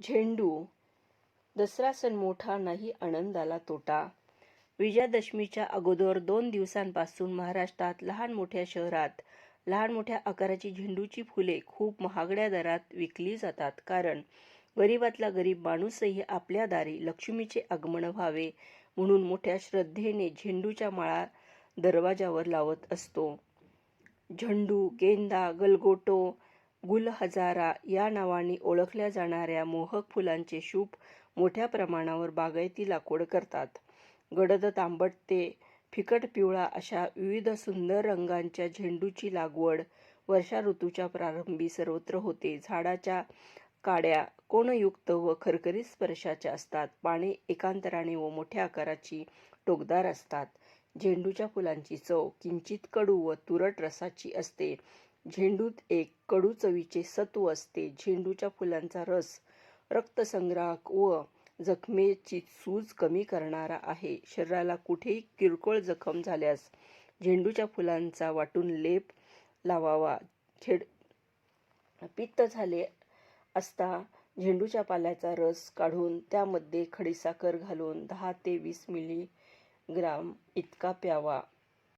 झेंडू. दसरा सण मोठा नाही आनंदाला तोटा. विजयादशमीच्या अगोदर दोन दिवसांपासून महाराष्ट्रात लहान मोठ्या शहरात लहान मोठ्या आकाराची झेंडूची फुले खूप महागड्या दरात विकली जातात. कारण गरीबातला गरीब माणूसही आपल्या दारी लक्ष्मीचे आगमन व्हावे म्हणून मोठ्या श्रद्धेने झेंडूच्या माळा दरवाजावर लावत असतो. झेंडू गेंदा गलगोटो गुलहजारा या नावाने ओळखल्या जाणाऱ्या मोहक फुलांचे शूप मोठ्या प्रमाणावर बागायती लागवड करतात. गडद तांबट ते फिकट पिवळा अशा विविध सुंदर रंगांच्या झेंडूची लागवड वर्षा ऋतूच्या प्रारंभी सर्वत्र होते. झाडाच्या काड्या कोणयुक्त व खरखरीत स्पर्शाच्या असतात. पाने एकांतराने व मोठ्या आकाराची टोकदार असतात. झेंडूच्या फुलांची चव किंचित कडू व तुरट रसाची असते. झेंडूत एक कडू चवीचे सत्व असते. झेंडूच्या फुलांचा रस रक्तसंग्राहक व जखमेची सूज कमी करणारा आहे. शरीराला कुठेही किरकोळ जखम झाल्यास झेंडूच्या फुलांचा वाटून लेप लावावा. खेड पित्त झाले असता झेंडूच्या पाल्याचा रस काढून त्यामध्ये खडीसाखर घालून दहा ते वीस मिली ग्राम इतका प्यावा.